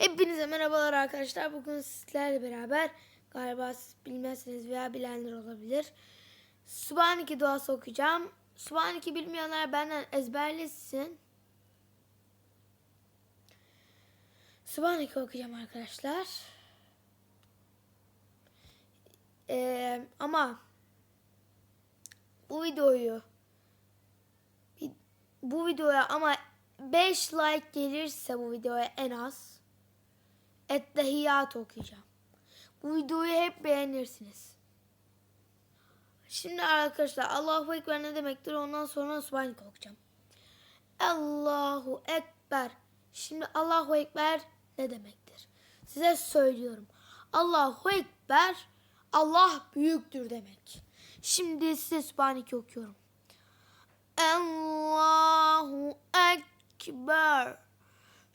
Hepinize merhabalar arkadaşlar. Bugün sizlerle beraber galiba siz bilmezsiniz veya bilenler olabilir. Subhaneke duası okuyacağım. Subhaneke bilmeyenler benden ezberlesin. Subhaneke okuyacağım arkadaşlar. Ee, ama bu videoyu bu videoya ama 5 like gelirse bu videoya en az Ettehiyat okuyacağım. Bu videoyu hep beğenirsiniz. Şimdi arkadaşlar Allahu Ekber ne demektir? Ondan sonra Subhaneke okuyacağım. Allahu Ekber. Şimdi Allahu Ekber ne demektir? Size söylüyorum. Allahu Ekber Allah büyüktür demek. Şimdi size Subhaneke okuyorum. Allahu Ekber.